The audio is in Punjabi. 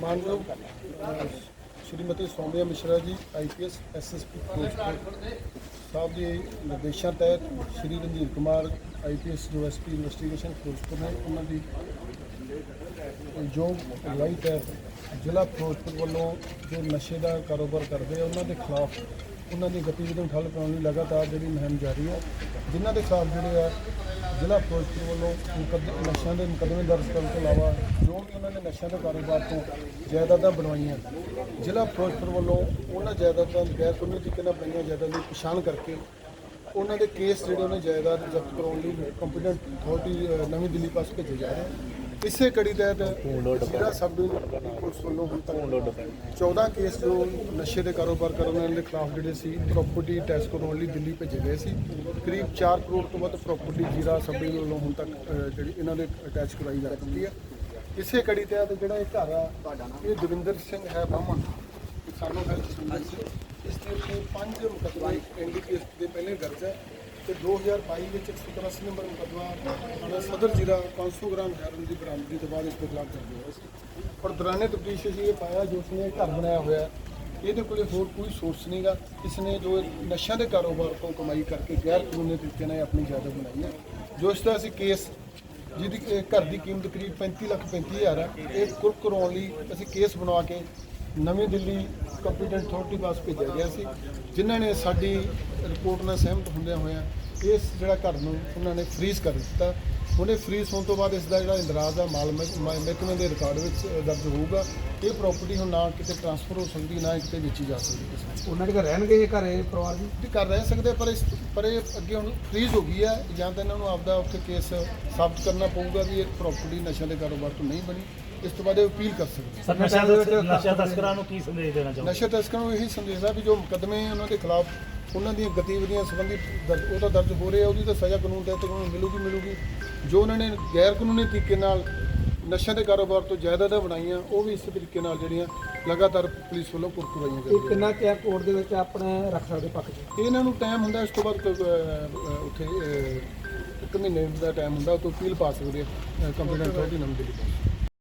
ਮਾਨਯੋਗ ਸ਼੍ਰੀਮਤੀ ਸੋਮਿਆ ਮਿਸ਼ਰਾ ਜੀ ਆਈਪੀਐਸ ਐਸਐਸਪੀ ਫਿਰੋਜ਼ਪੁਰ ਸਾਹਿਬ ਦੇ ਨਿਰਦੇਸ਼ਾਂ ਤਹਿਤ ਸ਼੍ਰੀ ਰਣਜੀਤ ਕੁਮਾਰ ਆਈਪੀਐਸ ਜੋ ਐਸਪੀ ਇਨਵੈਸਟੀਗੇਸ਼ਨ ਫਿਰੋਜ਼ਪੁਰ ਨੇ, ਉਹਨਾਂ ਦੀ ਜੋ ਅਗਵਾਈ ਤਹਿਤ ਜ਼ਿਲ੍ਹਾ ਫਿਰੋਜ਼ਪੁਰ ਵੱਲੋਂ ਜੋ ਨਸ਼ੇ ਦਾ ਕਾਰੋਬਾਰ ਕਰਦੇ ਆ, ਉਹਨਾਂ ਦੇ ਖਿਲਾਫ ਉਹਨਾਂ ਦੀ ਗਤੀਵਿਧੀਆਂ ਨੂੰ ਠੱਲ ਪਾਉਣ ਲਈ ਲਗਾਤਾਰ ਜਿਹੜੀ ਮੁਹਿੰਮ ਜਾਰੀ ਹੈ, ਜਿਨ੍ਹਾਂ ਦੇ ਖਿਲਾਫ ਜਿਹੜੇ ਆ ਜ਼ਿਲ੍ਹਾ ਫਿਰੋਜ਼ਪੁਰ ਵੱਲੋਂ ਮੁਕੱਦ- ਨਸ਼ਿਆਂ ਦੇ ਮੁਕੱਦਮੇ ਦਰਜ ਕਰਨ ਤੋਂ ਇਲਾਵਾ ਜੋ ਵੀ ਉਹਨਾਂ ਨੇ ਨਸ਼ਿਆਂ ਦੇ ਕਾਰੋਬਾਰ ਤੋਂ ਜਾਇਦਾਦਾਂ ਬਣਵਾਈਆਂ, ਜ਼ਿਲ੍ਹਾ ਫਿਰੋਜ਼ਪੁਰ ਵੱਲੋਂ ਉਹਨਾਂ ਜਾਇਦਾਦਾਂ ਗੈਰ ਕਾਨੂੰਨੀ ਤਰੀਕੇ ਨਾਲ ਬਣਾਈਆਂ, ਜਾਇਦਾਦਾਂ ਦੀ ਪਛਾਣ ਕਰਕੇ ਉਹਨਾਂ ਦੇ ਕੇਸ ਜਿਹੜੇ ਉਹਨੇ ਜਾਇਦਾਦ ਜ਼ਬਤ ਕਰਾਉਣ ਲਈ ਕੰਪੀਟੈਂਟ ਅਥਾਰਟੀ ਨਵੀਂ ਦਿੱਲੀ ਪਾਸ ਭੇਜੇ ਜਾ ਰਹੇ। ਇਸੇ ਕੜੀ ਤਹਿਤ ਜ਼ਿਲ੍ਹਾ ਸਬ ਡਿਵੀਜ਼ਨ ਪੁਲਿਸ ਵੱਲੋਂ ਹੁਣ ਤੱਕ 14 ਕੇਸ ਜੋ ਨਸ਼ੇ ਦੇ ਕਾਰੋਬਾਰ ਕਰਨ ਵਾਲਿਆਂ ਦੇ ਖਿਲਾਫ ਜਿਹੜੇ ਸੀ ਪ੍ਰਾਪਰਟੀ ਟੈਕਸ ਕਰਾਉਣ ਲਈ ਦਿੱਲੀ ਭੇਜੇ ਗਏ ਸੀ। ਕਰੀਬ 4 ਕਰੋੜ ਤੋਂ ਵੱਧ ਪ੍ਰਾਪਰਟੀ ਜੀਰਾ ਸਬ ਡਿਵੀਜ਼ਨ ਵੱਲੋਂ ਹੁਣ ਤੱਕ ਜਿਹੜੀ ਇਹਨਾਂ ਦੇ ਅਟੈਚ ਕਰਾਈ ਜਾ ਚੁੱਕੀ ਹੈ। ਇਸੇ ਕੜੀ ਤਹਿਤ ਜਿਹੜਾ ਇਹ ਘਰ ਆ ਇਹ ਦਵਿੰਦਰ ਸਿੰਘ ਹੈ ਬਾਹਮਣ। ਸਾਨੂੰ ਸੀ। ਇਸ ਉੱਤੇ ਪੰਜ ਮੁਕੱਦਮੇ ਐਨਡੀਪੀਐਸ ਦੇ ਪਹਿਲੇ ਦਰਜ ਹੈ। ਤੇ 2022 ਵਿੱਚ 183 ਨੰਬਰ ਮੁਕੱਦਮਾ ਥਾਣਾ ਸਦਰ ਜ਼ਿਲ੍ਹਾ 500 ਗ੍ਰਾਮ ਹੈਰੋਇਨ ਦੀ ਬਰਾਮਦਗੀ ਤੋਂ ਬਾਅਦ ਇਸ ਦੇ ਖਿਲਾਫ ਦਰਜ ਹੋਇਆ ਸੀ। ਪਰ ਦੌਰਾਨੇ ਤਫਤੀਸ਼ ਅਸੀਂ ਇਹ ਪਾਇਆ ਜੋ ਉਸਨੇ ਇਹ ਘਰ ਬਣਾਇਆ ਹੋਇਆ ਇਹਦੇ ਕੋਲੇ ਹੋਰ ਕੋਈ ਸੋਰਸ ਨਹੀਂਗਾ ਇਸ ਨੇ ਜੋ ਨਸ਼ਿਆਂ ਦੇ ਕਾਰੋਬਾਰ ਤੋਂ ਕਮਾਈ ਕਰਕੇ ਗੈਰ ਕਾਨੂੰਨੀ ਤਰੀਕੇ ਨਾਲ ਆਪਣੀ ਜਾਇਦਾਦ ਬਣਾਈ ਹੈ। ਜੋ ਇਸ ਦਾ ਅਸੀਂ ਕੇਸ ਜਿਹਦੀ ਘਰ ਦੀ ਕੀਮਤ ਕਰੀਬ 35 ਲੱਖ 35 ਹਜ਼ਾਰ ਹੈ। ਇਹ ਕੁਰਕ ਕਰਾਉਣ ਲਈ ਅਸੀਂ ਕੇਸ ਬਣਵਾ ਕੇ ਨਵੀਂ ਦਿੱਲੀ ਕੰਪੀਟੈਂਟ ਅਥਾਰਟੀ ਪਾਸ ਭੇਜਿਆ ਗਿਆ ਸੀ। ਜਿਨ੍ਹਾਂ ਨੇ ਸਾਡੀ ਰਿਪੋਰਟ ਨਾਲ ਸਹਿਮਤ ਹੁੰਦਿਆਂ ਹੋਇਆਂ ਇਸ ਜਿਹੜਾ ਘਰ ਨੂੰ ਉਹਨਾਂ ਨੇ ਫ੍ਰੀਜ਼ ਕਰ ਦਿੱਤਾ। ਉਹਨੇ ਫ੍ਰੀਜ਼ ਹੋਣ ਤੋਂ ਬਾਅਦ ਇਸ ਦਾ ਜਿਹੜਾ ਇੰਦਰਾਜ਼ ਆ ਮਾਲ ਮਹਿ- ਮਹਿ- ਮਹਿਕਮੇ ਦੇ ਰਿਕਾਰਡ ਵਿੱਚ ਦਰਜ ਹੋਊਗਾ। ਇਹ ਪ੍ਰਾਪਰਟੀ ਹੁਣ ਨਾ ਕਿਤੇ ਟ੍ਰਾਂਸਫਰ ਹੋ ਸਕਦੀ ਨਾ ਕਿਤੇ ਵੇਚੀ ਜਾ ਸਕਦੀ ਉਹਨਾਂ ਦੇ ਘਰ ਰਹਿਣਗੇ ਇਹ ਘਰੇ ਪਰਿਵਾਰ ਜੀ? ਵੀ ਕਰ ਰਹਿ ਸਕਦੇ ਪਰ ਇਸ ਪਰ ਇਹ ਅੱਗੇ ਹੁਣ ਫ੍ਰੀਜ਼ ਹੋ ਗਈ ਹੈ ਜਾਂ ਤਾਂ ਇਹਨਾਂ ਨੂੰ ਆਪਦਾ ਉੱਥੇ ਕੇਸ ਸਾਬਤ ਕਰਨਾ ਪਊਗਾ ਵੀ ਇਹ ਪ੍ਰਾਪਰਟੀ ਨਸ਼ਿਆਂ ਦੇ ਕਾਰੋਬਾਰ ਤੋਂ ਨਹੀਂ ਬਣੀ। ਇਸ ਤੋਂ ਬਾਅਦ ਇਹ ਅਪੀਲ ਕਰ ਸਕਦੇ ਨਸ਼ਾ ਨਸ਼ਾ ਤਸਕਰਾਂ ਨੂੰ ਕੀ ਸੰਦੇਸ਼ ਦੇਣਾ ਚਾਹੁੰਦੇ ਨਸ਼ਾ ਤਸਕਰਾਂ ਨੂੰ ਇਹੀ ਸੰਦੇਸ਼ ਹੈ ਵੀ ਜੋ ਮੁਕੱਦਮੇ ਉਹਨਾਂ ਦੇ ਖਿਲਾਫ ਉਹਨਾਂ ਦੀਆਂ ਗਤੀਵਿਧੀਆਂ ਸੰਬੰਧੀ ਦਰਜ ਉਹ ਤਾਂ ਦਰਜ ਹੋ ਰਹੇ ਉਹਦੀ ਤਾਂ ਸਜ਼ਾ ਕਾਨੂੰਨ ਤਹਿਤ ਉਹਨਾਂ ਮਿਲੂਗੀ ਮਿਲੂਗੀ। ਜੋ ਉਹਨਾਂ ਨੇ ਗੈਰ ਕਾਨੂੰਨੀ ਤਰੀਕੇ ਨਾਲ ਨਸ਼ਿਆਂ ਦੇ ਕਾਰੋਬਾਰ ਤੋਂ ਜਾਇਦਾਦਾਂ ਬਣਾਈਆਂ ਉਹ ਵੀ ਇਸੇ ਤਰੀਕੇ ਨਾਲ ਜਿਹੜੀਆਂ ਲਗਾਤਾਰ ਪੁਲਿਸ ਵੱਲੋਂ ਕੁਰਕਵਾਈਆਂ ਇਹ ਜਾਂਦੀਆਂ ਕਿੰਨਾ ਕਿਆ ਕੋਰਟ ਦੇ ਵਿੱਚ ਆਪਣੇ ਰੱਖ ਸਕਦੇ ਪੱਖ ਚ? ਇਹਨਾਂ ਨੂੰ ਟਾਈਮ ਹੁੰਦਾ ਇਸ ਤੋਂ ਬਾਅਦ ਕੋਈ, ਅਹ, ਅਹ, ਉੱਥੇ ਅਹ, ਇੱਕ ਮਹੀਨੇ ਦਾ ਟਾਈਮ ਹੁੰਦਾ ਉਹ ਤੋਂ ਅਪੀਲ ਪਾ ਸਕਦੇ ਆ ਕੰਪੀਟੈਂਟ ਅਥਾਰਟੀ ਨਵੀਂ ਦਿੱਲੀ